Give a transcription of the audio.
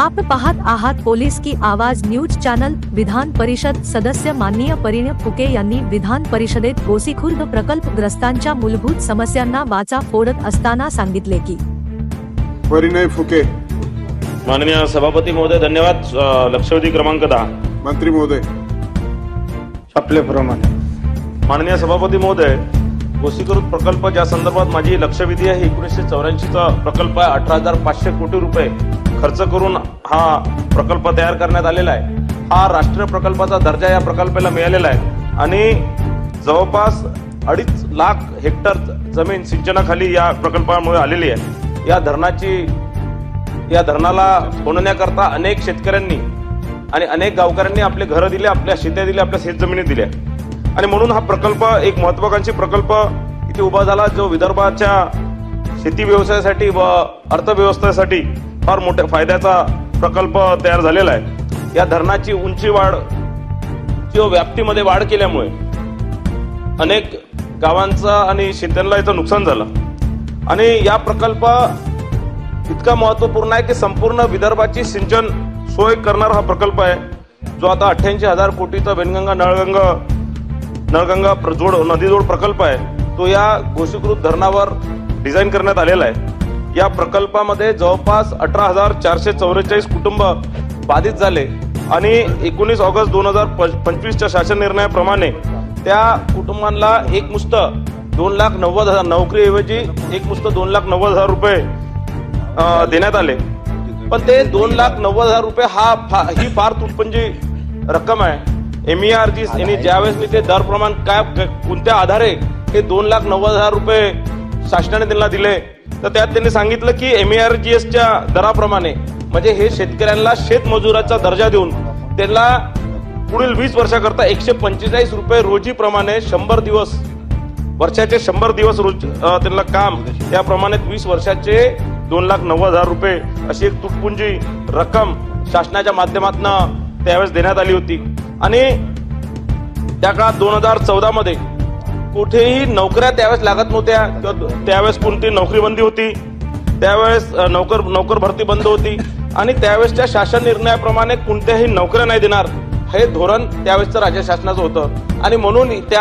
आप पाहत आहात पोलीस की आवाज न्यूज चॅनल विधान परिषद सदस्य माननीय परिणय फुके यांनी विधान परिषदेत गोसीखुर्द प्रकल्पग्रस्तांच्या मूलभूत समस्यांना वाचा फोडत असताना सांगितले की परिणय फुके. माननीय सभापती महोदय धन्यवाद. लक्षवेधी क्रमांक दहा. मंत्री महोदय. आपल्याप्रमाणे. माननीय सभापती महोदय गोसीकृत प्रकल्प ज्या संदर्भात माझी लक्षवेधी आहे एकोणीसशे चौऱ्याऐंशीचा प्रकल्प आहे अठरा हजार पाचशे कोटी रुपये. खर्च करून हा प्रकल्प तयार करण्यात आलेला आहे. हा राष्ट्रीय प्रकल्पाचा दर्जा या प्रकल्पाला मिळालेला आहे. आणि जवळपास अडीच लाख हेक्टर जमीन सिंचनाखाली या प्रकल्पामुळे आलेली आहे. या धरणाची या धरणाला बनवण्याकरता अनेक शेतकऱ्यांनी आणि अनेक गावकऱ्यांनी आपले घरं दिले आपल्या शेत्या दिल्या आपल्या शेतजमिनी दिल्या. आणि म्हणून हा प्रकल्प एक महत्वाकांक्षी प्रकल्प इथे उभा झाला जो विदर्भाच्या शेती व्यवसायासाठी व अर्थव्यवस्थेसाठी फार मोठ्या फायद्याचा प्रकल्प तयार झालेला आहे. या धरणाची उंची वाढ किंवा व्याप्तीमध्ये वाढ केल्यामुळे अनेक गावांचा आणि शेतांना याचं नुकसान झालं. आणि या प्रकल्प इतका महत्त्वपूर्ण आहे की संपूर्ण विदर्भाची सिंचन सोय करणारा हा प्रकल्प आहे. जो आता अठ्ठ्याऐंशी हजार कोटीचा वेनगंगा नळगंगा नळगंगा प्र- जोड नदीजोड प्रकल्प आहे. तो या घोषीकृत धरणावर डिझाईन करण्यात आलेला आहे. या प्रकल्पामध्ये जवळपास अठरा हजार चारशे चौवेचाळीस कुटुंब बाधित झाले आणि एकोणीस ऑगस्ट दोन हजार पंचवीसच्या शासन निर्णयाप्रमाणे त्या कुटुंबांना एक मुस्त दोन लाख नव्वद हजार नोकरीऐवजी एक मुस्त दोन लाख नव्वद हजार रुपये देण्यात आले. पण ते दोन लाख नव्वद हजार रुपये हा फा- ही फार तुटपंजी रक्कम आहे. एम आर जी यांनी ज्यावेळेस मी ते दर प्रमाण काय कोणत्या आधारे हे दोन लाख नव्वद हजार रुपये शासनाने त्यांना दिले तर त्यात त्यांनी सांगितलं की एम आर जी एसच्या दराप्रमाणे म्हणजे हे शेतकऱ्यांना शेतमजुराचा दर्जा देऊन त्यांना पुढील वीस वर्षाकरता एकशे पंचेचाळीस रुपये रोजीप्रमाणे शंभर दिवस वर्षाचे शंभर दिवस रोज त्यांना काम त्याप्रमाणे वीस वर्षाचे दोन लाख नव्वद हजार रुपये अशी एक तुटपुंजी रक्कम शासनाच्या माध्यमातून त्यावेळेस देण्यात आली होती. आणि त्या काळात दोन हजार चौदामध्ये कुठेही नोकऱ्या त्यावेळेस लागत नव्हत्या. किंवा त्यावेळेस कोणती नोकरी बंदी होती. त्यावेळेस नोकर नोकर भरती बंद होती. आणि त्यावेळेसच्या शासन निर्णयाप्रमाणे कोणत्याही नोकऱ्या नाही देणार हे धोरण त्यावेळेसचं राज्य शासनाचं होतं. आणि म्हणून त्या